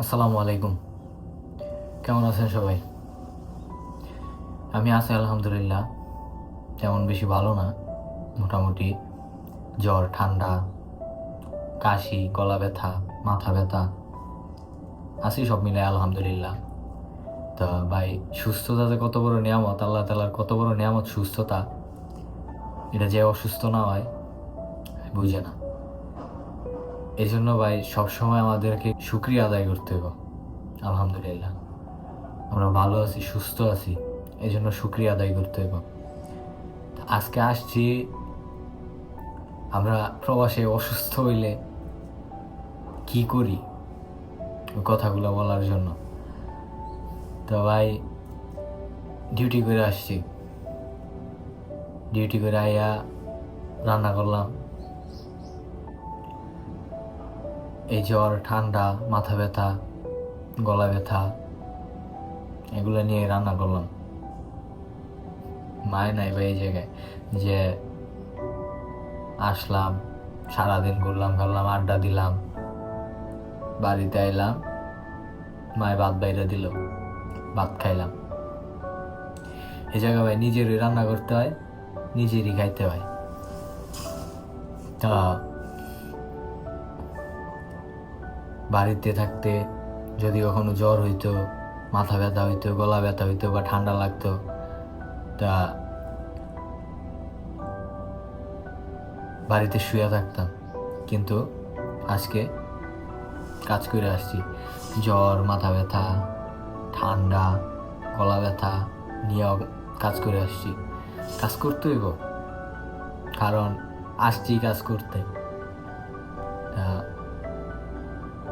আসসালামু আলাইকুম। কেমন আছেন সবাই? আমি আছি আলহামদুলিল্লাহ। তেমন বেশি ভালো না। মোটামুটি জ্বর, ঠান্ডা, কাশি, গলা ব্যথা, মাথা ব্যথা, আছি সব মিলে আলহামদুলিল্লাহ। তো ভাই, সুস্থতা যে কত বড় নিয়ামত, আল্লাহ তালার কত বড় নিয়ামত সুস্থতা, এটা যে অসুস্থ না হয়, বুঝে না। এই জন্য ভাই সবসময় আমাদেরকে শুক্রিয়া আদায় করতে হবে। আলহামদুলিল্লাহ। আমরা ভালো আছি, সুস্থ আছি এই জন্য শুক্রিয়া আদায় করতে হবে। আজকে আসছি, আমরা প্রবাসে অসুস্থ হইলে কি করি কথাগুলো বলার জন্য। তো ভাই ডিউটি করে আসছি। ডিউটি করে আইয়া রান্না করলাম। এই জ্বর, ঠান্ডা, মাথা ব্যথা, গলা ব্যথা, এগুলো নিয়ে রান্না করলাম। মায় নাই বা এই জায়গায় যে আসলাম, সারাদিন ঘুরলাম ঘুরলাম আড্ডা দিলাম, বাড়িতে আইলাম, মায় ভাত বাইরে দিল, ভাত খাইলাম। এই জায়গা ভাই নিজেরই রান্না করতে হয়, নিজেরই খাইতে হয়। তা বাড়িতে থাকতে যদি কখনো জ্বর হইতো, মাথা ব্যথা হইতো, গলা ব্যথা হইতো বা ঠান্ডা লাগতো, তা বাড়িতে শুয়ে থাকতাম। কিন্তু আজকে কাজ করে আসছি। জ্বর, মাথা ব্যথা, ঠান্ডা, গলা ব্যথা নিয়েও কাজ করে আসছি। কাজ করতেই কারণ আসছি কাজ করতে।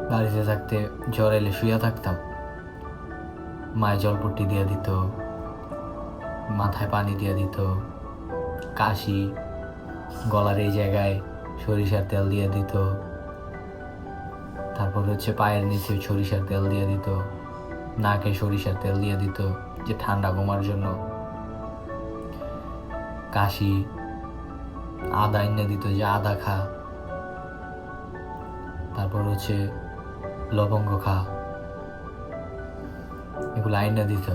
বাড়িতে থাকতে জ্বর এলে শুয়ে থাকতাম। মায়ের জলপট্টি দিয়ে দিত, মাথায় পানি দিয়ে দিত, কাশি, গলার এই জায়গায় সরিষার তেল দিয়ে দিত, তারপর হচ্ছে পায়ের নিচে সরিষার তেল দিয়ে দিত, নাকে সরিষার তেল দিয়ে দিত, যে ঠান্ডা কমার জন্য। কাশি, আদা এনে দিত যে আদা খা। তারপর হচ্ছে লবঙ্গ খা। এগুলো আইনা দিত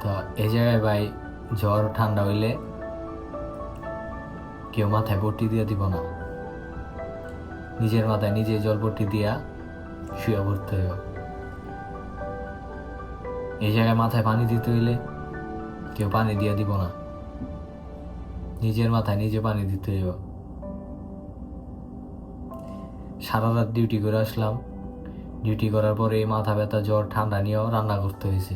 তো এই জায়গায় ভাই জ্বর, ঠান্ডা হইলে কেউ মাথায় বটি দিয়ে দিব না। নিজের মাথায় নিজে জল পট্টি দিয়া শুয়ে পড়তে হইব এই জায়গায় মাথায় পানি দিতে হইলে কেউ পানি দিয়ে দিব না। নিজের মাথায় নিজে পানি দিতে হইব সারা রাত ডিউটি করে আসলাম। ডিউটি করার পরে এই মাথা ব্যথা, জ্বর, ঠান্ডা নিয়েও রান্না করতে হয়েছে।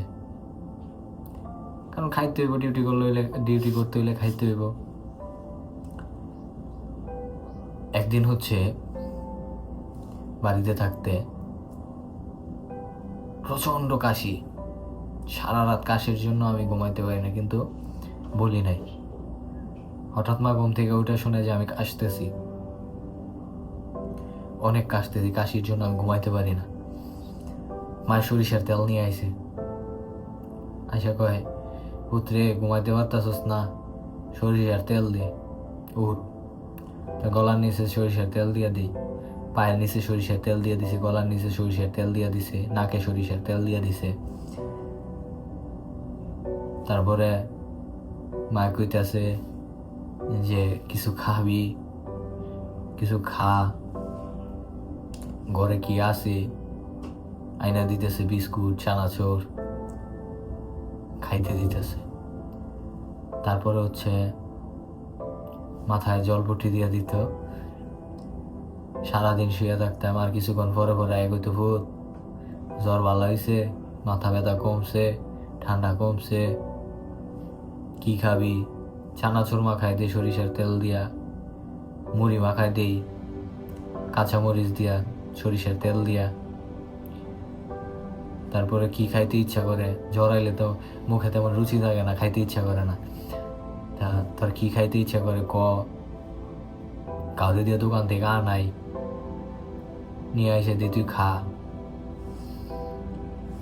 কারণ খাইতে হইব ডিউটি করলে হইলে ডিউটি করতে হইলে খাইতে হইব। একদিন হচ্ছে বাড়িতে থাকতে প্রচণ্ড কাশি। সারা রাত কাশির জন্য আমি ঘুমাইতে পারি না, কিন্তু বলি নাই। হঠাৎ মা ঘুম থেকে উঠে শুনে যে আমি কাশতেছি। অনেক কাশতেছি কাশির জন্য আমি ঘুমাইতে পারি না। মায়ের সরিষার তেল নিয়ে আইসে আশা কয়, পুত্রে, ঘুমাইতে পারতাছস না, সরিষার তেল দে। উঠ। গলার নিচে সরিষার তেল দিয়ে দিই। পায়ের নিচে সরিষার তেল দিয়ে দিছে, গলার নিচে সরিষার তেল দিয়ে দিছে, নাকে সরিষার তেল দিয়ে দিছে। তারপরে মায় কইতাছে যে, কিছু খাবি, কিছু খা। ঘরে কি আছে? আয়না দিতেছে বিস্কুট, চানাচোর, খাইতে দিতেছে। তারপরে হচ্ছে মাথায় জলপটি দিয়ে দিত। সারাদিন শুয়ে থাকতাম, আর কিছুক্ষণ পরে পরে এগোতে ভূত, জ্বর ভালো হয়েছে মাথা ব্যথা কমছে, ঠান্ডা কমছে, কি খাবি? চানাচুর মাখাই দিই সরিষার তেল দিয়া, মুড়ি মাখাই দিই কাঁচামরিচ দিয়া সরিষার তেল দিয়া। তারপরে কি খাইতে ইচ্ছা করে? জ্বর আইলে তো মুখে তেমন রুচি থাকে না, খাইতে ইচ্ছা করে না। তা তোর কি খাইতে ইচ্ছা করে ক? কাউরে দিয়ে দোকান থেকে আনাই নিয়ে এসে দিয়ে তুই খা।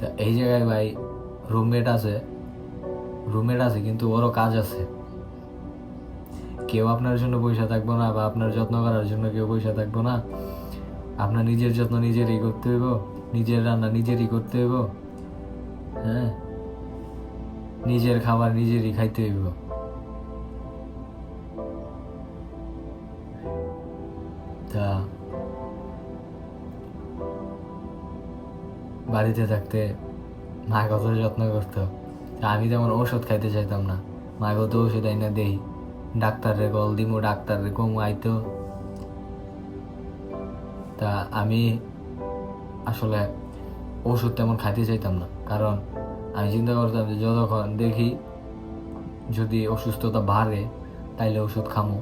তা এই জায়গায় ভাই রুমমেট আছে। রুমমেট আছে কিন্তু ওরও কাজ আছে। কেউ আপনার জন্য পয়সা থাকব না বা আপনার যত্ন করার জন্য কেউ পয়সা থাকব না। আপনার নিজের যত্ন নিজেরই করতে হইব, নিজের রান্না নিজেরই করতে হইব হ্যাঁ? নিজের খাবার নিজেরই খাইতে হইব। তা, বাড়িতে থাকতে মা কত যত্ন করতো? আমি তেমন ওষুধ খাইতে চাইতাম না। মা কত ওষুধ আইনা দেই। ডাক্তারে কল দিমু ডাক্তারে কমু, আইতো। তা আমি আসলে ওষুধ তেমন খাইতে চাইতাম না। কারণ আমি চিন্তা করতাম যে যতক্ষণ দেখি যদি অসুস্থতা বাড়ে, তাইলে ওষুধ খামো।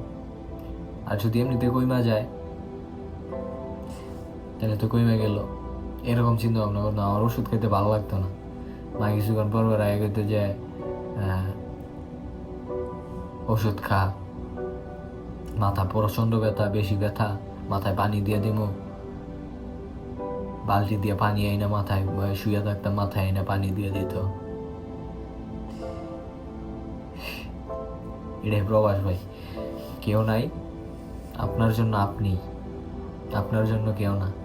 আর যদি এমনিতে কইমা যায় তাহলে তো কইমা গেল। এরকম চিন্তা ভাবনা করতাম, আমার ওষুধ খেতে ভালো লাগতো না। মা কিছুক্ষণ পর পর আগে করতে যে ওষুধ খা, মাথা প্রচণ্ড ব্যথা বেশি ব্যথা, মাথায় পানি দিয়ে দিমু। বালতি দিয়ে পানি আইনা মাথায় শুয়ে থাকতাম মাথায় আইনা পানি দিয়ে দিত। এটাই প্রবাস ভাই। কেউ নাই। আপনার জন্য আপনি। আপনার জন্য কেউ না।